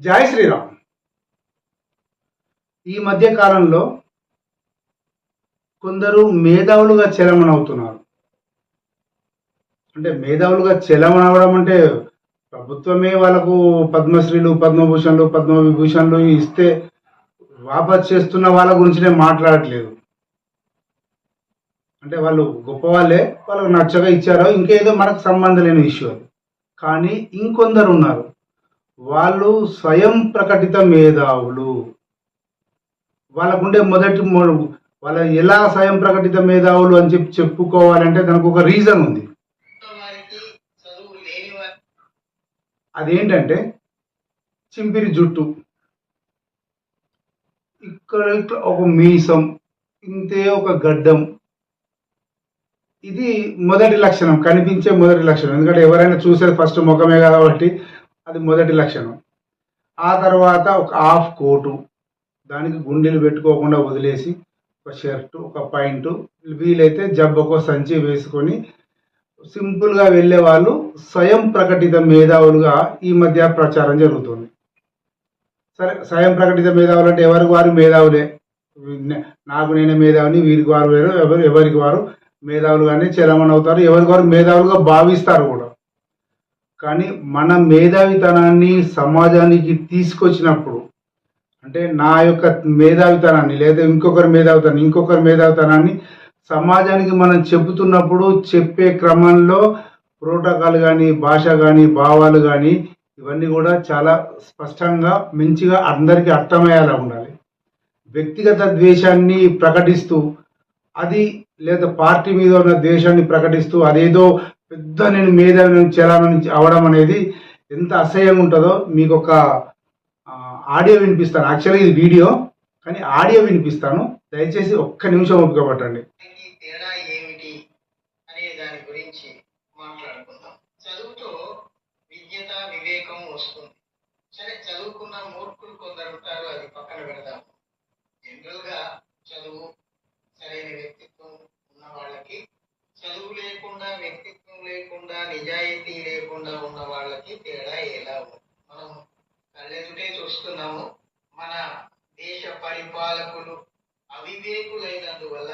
జై శ్రీరామ్. ఈ మధ్య కాలంలో కొందరు మేధావులుగా చలమణ అవుతున్నారు అంటే మేధావులుగా చలమణ అవ్వడం అంటే ప్రభుత్వమే వాళ్ళకు పద్మశ్రీలు పద్మభూషణ్లు పద్మ విభూషణ్లు ఇస్తే వాపస్ చేస్తున్న వాళ్ళ గురించి నేను మాట్లాడట్లేదు. అంటే వాళ్ళు గొప్ప వాళ్ళే వాళ్ళకు నచ్చగా ఇచ్చారో ఇంకేదో మనకు సంబంధం లేని ఇష్యూ అది. కానీ ఇంకొందరు ఉన్నారు. వాళ్ళు స్వయం ప్రకటిత మేధావులు. వాళ్ళకుండే మొదటి వాళ్ళ ఎలా స్వయం ప్రకటిత మేధావులు అని చెప్పి చెప్పుకోవాలంటే దానికి ఒక రీజన్ ఉంది. అదేంటంటే చింపిరి జుట్టు. ఇక్కడ ఒక మీసం ఇంతే ఒక గడ్డం. ఇది మొదటి లక్షణం కనిపించే మొదటి లక్షణం. ఎందుకంటే ఎవరైనా చూసేది ఫస్ట్ ముఖమే కాబట్టి అది మొదటి లక్షణం. ఆ తర్వాత ఒక హాఫ్ కోటు. దానికి గుండెలు పెట్టుకోకుండా వదిలేసి ఒక షర్టు ఒక పాయింట్ వీలైతే జబ్బకో సంచి వేసుకొని సింపుల్గా వెళ్ళే వాళ్ళు స్వయం ప్రకటిత మేధావులుగా ఈ మధ్య ప్రచారం జరుగుతుంది. సరే స్వయం ప్రకటిత మేధావులు అంటే ఎవరికి వారు మేధావులే. నాకు నేనే మేధావుని వీరికి వారు వేరు ఎవరు ఎవరికి వారు మేధావులుగానే చలమణి అవుతారు ఎవరికి వారు మేధావులుగా భావిస్తారు కూడా. కానీ మన మేధావితనాన్ని సమాజానికి తీసుకొచ్చినప్పుడు అంటే నా యొక్క మేధావితనాన్ని లేదా ఇంకొకరి మేధావితనాన్ని ఇంకొకరి మేధావితనాన్ని సమాజానికి మనం చెబుతున్నప్పుడు చెప్పే క్రమంలో ప్రోటోకాల్ కానీ భాష కానీ భావాలు కానీ ఇవన్నీ కూడా చాలా స్పష్టంగా మంచిగా అందరికీ అర్థమయ్యేలా ఉండాలి. వ్యక్తిగత ద్వేషాన్ని ప్రకటిస్తూ అది లేదా పార్టీ మీద ఉన్న ద్వేషాన్ని ప్రకటిస్తూ అదేదో పెద్ద నేను మేధావిని చలామణి అవడం అనేది ఎంత అసహ్యంగా ఉంటుందో మీకు ఒక ఆడియో వినిపిస్తాను. యాక్చువల్గా ఇది వీడియో కానీ ఆడియో వినిపిస్తాను. దయచేసి ఒక్క నిమిషం ఓపిక పట్టండి తేడా ఏమిటి అనే దాని గురించి మాట్లాడుకుందాం. చదువుతో విజ్ఞత వివేకం వస్తుంది. సరే చదువుకున్న మూర్ఖులు కొందరు ఉంటారు అది పక్కన పెడదాం జనరల్గా చదువు సరైన వ్యక్తిత్వం ఉన్న వాళ్ళకి చదువు లేకుండా వ్యక్తిత్వం లేకుండా నిజాయితీ లేకుండా ఉన్న వాళ్ళకి తేడా ఎలా ఉంది మనం కళ్ళెదుటే చూస్తున్నాము మన దేశ పరిపాలకులు అవివేకులైనందువల్ల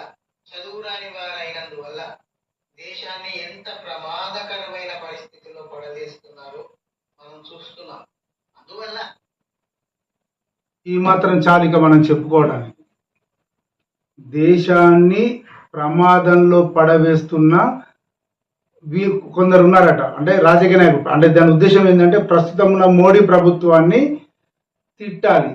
చదువురాని వారైనందువల్ల దేశాన్ని ఎంత ప్రమాదకరమైన పరిస్థితుల్లో పడవేస్తున్నారో మనం చూస్తున్నాం. అందువల్ల ఈ మాత్రం చాలిక మనం చెప్పుకోవడానికి దేశాన్ని ప్రమాదంలో పడవేస్తున్న వీ కొందరు ఉన్నారట అంటే రాజకీయ నాయకులు అంటే దాని ఉద్దేశం ఏంటంటే ప్రస్తుతం ఉన్న మోడీ ప్రభుత్వాన్ని తిట్టాలి.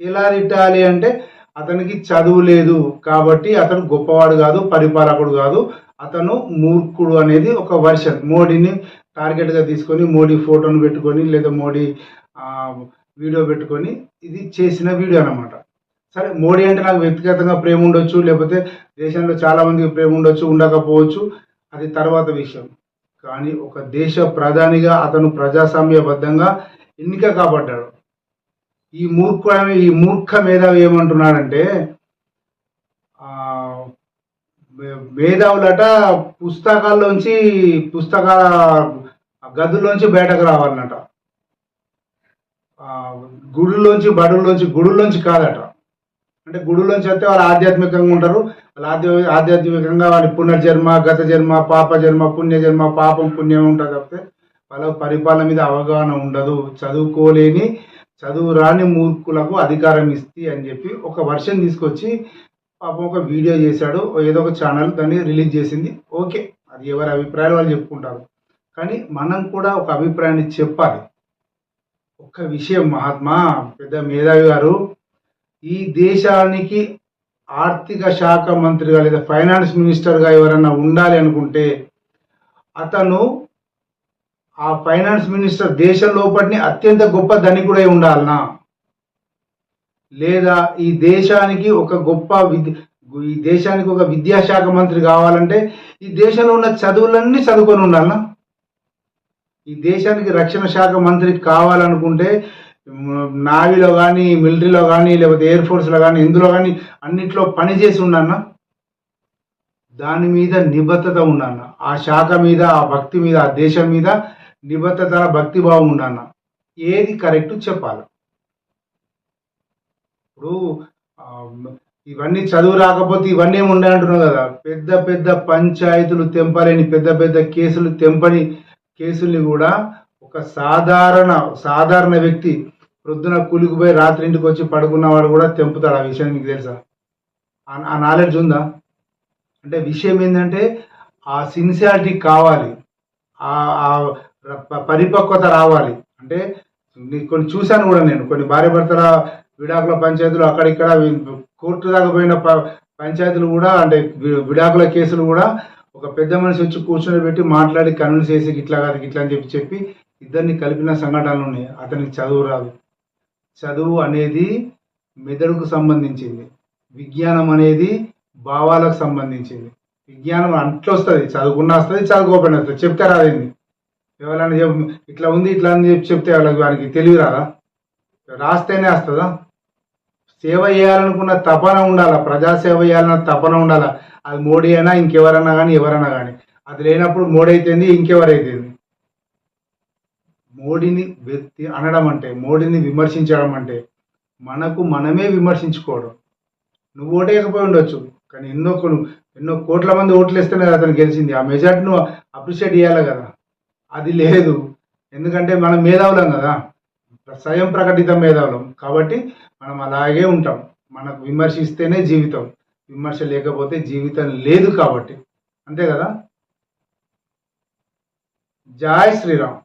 ఎలా తిట్టాలి అంటే అతనికి చదువు లేదు కాబట్టి అతను గొప్పవాడు కాదు పరిపాలకుడు కాదు. అతను మూర్ఖుడు అనేది ఒక వర్షన్. మోడీని టార్గెట్గా తీసుకొని మోడీ ఫోటోను పెట్టుకొని లేదా మోడీ వీడియో పెట్టుకొని ఇది చేసిన వీడియో అనమాట సరే మోడీ అంటే నాకు వ్యక్తిగతంగా ప్రేమ ఉండొచ్చు లేకపోతే దేశంలో చాలామందికి ప్రేమ ఉండొచ్చు ఉండకపోవచ్చు. అది తర్వాత విషయం. కానీ ఒక దేశ ప్రధానిగా అతను ప్రజాస్వామ్యబద్ధంగా ఎన్నిక కాబడ్డాడు. ఈ మూర్ఖ ఈ మూర్ఖ మేధావి ఏమంటున్నాడంటే మేధావులట పుస్తకాల్లోంచి పుస్తకాల గదుల్లోంచి బయటకు రావాలన్నట. గుడుల్లోంచి బడుల్లోంచి గుడుల్లోంచి కాదట. అంటే గుడుల్లోంచి వస్తే వాళ్ళు ఆధ్యాత్మికంగా ఉంటారు. వాళ్ళు ఆధ్యాత్మికంగా వాళ్ళ పునర్జన్మ గత జన్మ పాప జన్మ పుణ్య జన్మ పాపం పుణ్యం ఉంటుంది తప్పితే వాళ్ళ పరిపాలన మీద అవగాహన ఉండదు. చదువుకోలేని చదువు రాని మూర్ఖులకు అధికారం ఇస్తి అని చెప్పి ఒక వర్షన్ తీసుకొచ్చి పాపం ఒక వీడియో చేశాడు ఏదో ఒక ఛానల్ దాన్ని రిలీజ్ చేసింది. ఓకే అది ఎవరి అభిప్రాయాలు వాళ్ళు చెప్పుకుంటారు. కానీ మనం కూడా ఒక అభిప్రాయాన్ని చెప్పాలి. ఒక్క విషయం మహాత్మా పెద్ద మేధావి గారు ఈ దేశానికి ఆర్థిక శాఖ మంత్రిగా లేదా ఫైనాన్స్ మినిస్టర్గా ఎవరైనా ఉండాలి అనుకుంటే అతను ఆ ఫైనాన్స్ మినిస్టర్ దేశం లోపటిని అత్యంత గొప్ప ధనికుడై ఉండాలనా? లేదా ఈ దేశానికి ఒక గొప్ప విద్య ఈ దేశానికి ఒక విద్యాశాఖ మంత్రి కావాలంటే ఈ దేశంలో ఉన్న చదువులన్నీ చదువుకొని ఉండాలనా? ఈ దేశానికి రక్షణ శాఖ మంత్రి కావాలనుకుంటే నావీలో కానీ మిలిటరీలో కానీ లేకపోతే ఎయిర్ ఫోర్స్లో కానీ ఇందులో కానీ అన్నిట్లో పని చేసి దాని మీద నిబద్ధత ఉండన్న ఆ శాఖ మీద ఆ భక్తి మీద ఆ దేశం మీద నిబద్ధత భక్తి భావం ఏది కరెక్ట్ చెప్పాలి. ఇప్పుడు ఇవన్నీ చదువు రాకపోతే ఇవన్నీ ఏమి ఉండే అంటున్నావు కదా. పెద్ద పెద్ద పంచాయతీలు తెంపలేని పెద్ద పెద్ద కేసులు తెంపని కేసుల్ని కూడా ఒక సాధారణ సాధారణ వ్యక్తి ప్రొద్దున కూలికిపోయి రాత్రి ఇంటికి వచ్చి పడుకున్నవాడు కూడా తెంపుతాడు ఆ విషయం మీకు తెలుసా? ఆ- నాలెడ్జ్ ఉందా? అంటే విషయం ఏంటంటే ఆ సిన్సియారిటీ కావాలి. ఆ పరిపక్వత రావాలి. అంటే కొన్ని చూశాను కూడా నేను. కొన్ని భార్య భర్తల విడాకుల పంచాయతీలు అక్కడిక్కడ కోర్టు దాకా పోయిన ప- పంచాయతీలు కూడా అంటే విడాకుల కేసులు కూడా ఒక పెద్ద మనిషి వచ్చి కూర్చొని పెట్టి మాట్లాడి కన్విన్స్ చేసి ఇట్లా కాదు ఇట్లా అని చెప్పి చెప్పి ఇద్దరిని కలిపిన సంఘటనలు ఉన్నాయి. అతనికి చదువు రాదు. చదువు అనేది మెదడుకు సంబంధించింది. విజ్ఞానం అనేది భావాలకు సంబంధించింది. విజ్ఞానం అంట్లో వస్తుంది. చదువుకున్న వస్తుంది చదువుకోకుండా వస్తుంది. చెప్తే రాదేంది ఎవరైనా చెప్- ఇట్లా ఉంది ఇట్లా అని చెప్పి చెప్తే వాళ్ళకి వారికి తెలివి రాదా? రాస్తేనే వస్తుందా? సేవ చేయాలనుకున్న తపన ఉండాలా? ప్రజాసేవ చేయాలన్న తపన ఉండాలా? అది మోడీ అయినా ఇంకెవరైనా కానీ ఎవరైనా కానీ అది లేనప్పుడు మోడీ అయితేంది ఇంకెవరైతేంది మోడీని వ్యక్తి అనడం అంటే మోడీని విమర్శించడం అంటే మనకు మనమే విమర్శించుకోవడం. నువ్వు ఓటేయకపోయి ఉండొచ్చు కానీ ఎన్నో ఎన్నో కోట్ల మంది ఓట్లు వేస్తేనే అతను గెలిచింది. ఆ మెజార్టీ నువ్వు అప్రిషియేట్ చేయాలి కదా. అది లేదు. ఎందుకంటే మనం మేధావులం కదా. స్వయం ప్రకటిత మేధావులం. కాబట్టి మనం అలాగే ఉంటాం. మనకు విమర్శిస్తేనే జీవితం. విమర్శ లేకపోతే జీవితం లేదు కాబట్టి. అంతే కదా? జై శ్రీరామ్.